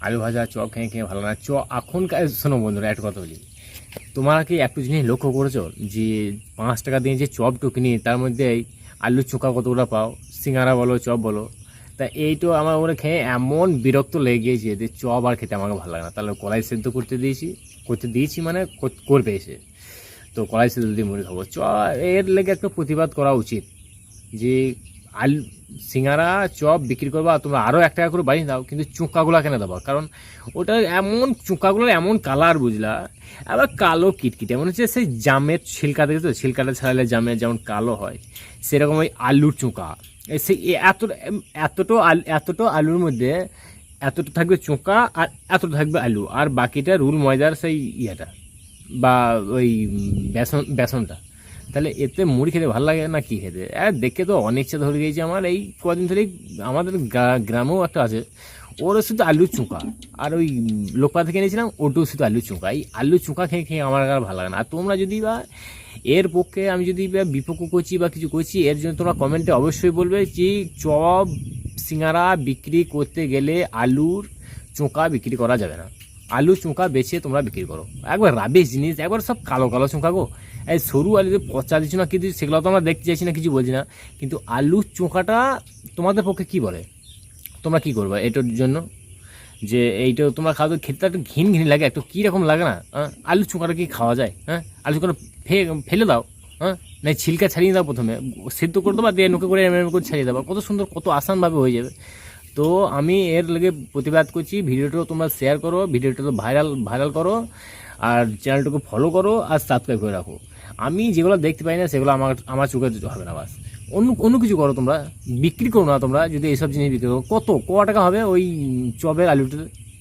আলু ভাজা চপ খেয়ে খেয়ে ভালো না। চ, এখনকার, শোনো বন্ধুরা, একটা কথা বলি। তোমরা কি একটু জিনিস লক্ষ্য করেছ যে পাঁচ টাকা দিয়ে যে চপটু কিনি তার মধ্যে আলুর চোখা কতগুলো পাও? সিঙ্গারা বলো, চপ বলো। তা এইটো আমার ওরা খেয়ে এমন বিরক্ত লেগে গিয়েছে যে চপ আর খেতে আমাকে ভালো লাগে না। তাহলে কলাই সেদ্ধ করতে দিয়েছি করতে দিয়েছি মানে কর- করবে এসে তো কলাই সেদ্ধ দিয়ে মুড়ি খাব। চ, এর লেগে একটা প্রতিবাদ করা উচিত যে আলু সিঙ্গারা, চপ বিক্রি করবা, তোমরা আরও এক টাকা করে বাড়িয়ে দাও কিন্তু চুঁকাগুলো কেন দেবো? কারণ ওটা এমন, চুঁকাগুলোর এমন কালার বুঝলা, আবার কালো কিটকিটে। মনে হচ্ছে সেই জামের ছিলকা দেখেছ ছিলকাটা ছাড়ালে জামের যেমন কালো হয়, সেরকম ওই আলুর চোঁকা। সেই এত এতটো আলু, এতটো আলুর মধ্যে এতটা থাকবে চোঁকা আর এতটা থাকবে আলু, আর বাকিটা রুল ময়দার সেই ইয়েটা, বা ওই বেসন, বেসনটা। তাহলে এতে মুড়ি খেতে ভালো লাগে না কি খেতে? আর দেখে তো অনেকটা ধরে গিয়েছে আমার। এই কদিন ধরেই আমাদের গ্রামেও একটা আছে। ওরও শুধু আলু চুঁকা। আর ওই লোকপা থেকে নিয়েছিলাম ওটাও শুধু আলু চুঁকা। এই আলু চুঁকা খেয়ে খেয়ে আমার আর ভালো লাগে না। আর তোমরা যদি বা এর পক্ষে আমি যদি বিপক্ষ করছি বা কিছু করছি, এর জন্য তোমরা কমেন্টে অবশ্যই বলবে যে চপ, সিঙ্গারা বিক্রি করতে গেলে আলুর চোঁকা বিক্রি করা যাবে না। আলু চোঁকা বেছে তোমরা বিক্রি করো। একবার রাবিশ জিনিস, একবার সব কালো কালো চোঁকা গো। এই সরু আলু যে পচা দিচ্ছ না কিন্তু সেগুলো তো আমরা দেখতে চাইছি না, কিছু বলছি না। কিন্তু আলু চোঁকাটা তোমাদের পক্ষে কি বলে? তোমরা কি করবে এটার জন্য? যে এইটা তোমরা খাওয়া খেতে একটু ঘিন ঘিন লাগে, একটু কীরকম লাগে না? আলু চোঁকাটা কি খাওয়া যায়? হ্যাঁ আলু চোঁকাটা ফে, ফেলে দাও হ্যাঁ না ছিলকা ছাড়িয়ে দাও প্রথমে, সেদ্ধ করে দেবা, দিয়ে নুকে করে এমএম করে ছাড়িয়ে দেবা। কত সুন্দর, কত আসানভাবে হয়ে যাবে। তো আমি এর লেগে প্রতিবাদ করছি। ভিডিওটাও তোমরা শেয়ার করো ভিডিওটা তো ভাইরাল ভাইরাল করো আর চ্যানেলটাকে ফলো করো আর সাবস্ক্রাইব করে রাখো। আমি যেগুলো দেখতে পাই না সেগুলো আমার আমার চোখে হবে না বাস। অন্য অন্য কিছু করো তোমরা বিক্রি করো না তোমরা যদি এইসব জিনিস বিক্রি করো। কত ক টাকা হবে ওই চপের আলুটা?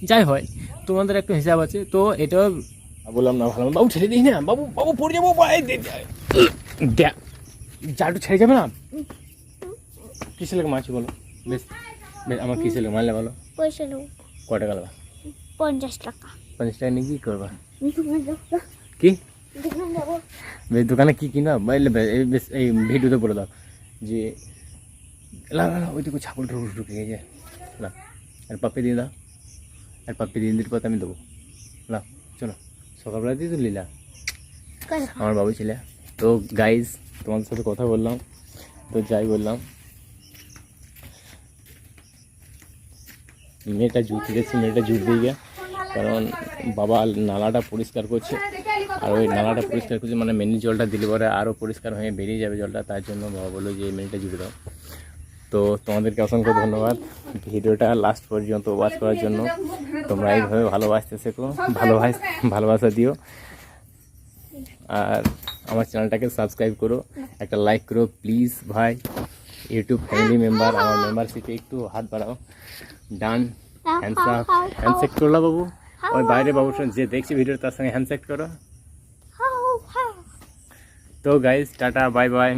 যাই হয় তোমাদের একটা হিসাব আছে। তো এটা বললাম না ভালো বাবু ছেড়ে দিই না। বাবু বাবু পড়ে যাব। জালটু ছেড়ে যাবে না? কিসে লাগে মাছ বলো? বেশ। আমার কিসে লাগে মারলে বলো পয়সা নেব। ক টাকা লাগবে পঞ্চাশ টাকা। পঞ্চাশ টাকা নিয়ে কি করবা? কি? দোকানে কি কিনা? এই ভিডিওতে বলে দাও যে না না না ওইটুকু ছাগল ঢুকে ঢুকে গেছে। না আর পাপ্পি দিয়ে দাও। আর পাপ্পি দিয়ে দিলে পথে আমি দেবো। না চলো সকালবেলা দিয়ে তো লীলা। আমার বাবু ছেলে। তো গাইজ তোমাদের সাথে কথা বললাম। তো যাই বললাম। মেয়েটা জুত দিয়েছি মেয়েটা জুত দিয়ে গিয়ে। কারণ বাবা নালাটা পরিষ্কার করছে। আর ওই নালাটা পরিষ্কার করছে মানে মেনি জলটা দিলে পরে আরও পরিষ্কার হয়ে বেরিয়ে যাবে জলটা। তার জন্য বাবা বলল যে মেনিটা জুড়ে দাও। তো তোমাদেরকে অসংখ্য ধন্যবাদ। ভিডিওটা লাস্ট পর্যন্ত ওয়াচ করার জন্য। তোমরা এইভাবে ভালোবাসতে শেখো, ভালোবাস ভালোবাসা দিও। আর আমার চ্যানেলটাকে সাবস্ক্রাইব করো। একটা লাইক করো প্লিজ ভাই। ইউটিউব ফ্যামিলি মেম্বার আমার মেম্বারশিপে একটু হাত বাড়াও ডান হ্যান্ডসাপ হ্যান্ডশেক করল বাবু ওই বাইরে বাবুর সঙ্গে যে দেখছি ভিডিও তার সঙ্গে হ্যান্ডশেক করো তো গাইজ টাটা বাই বাই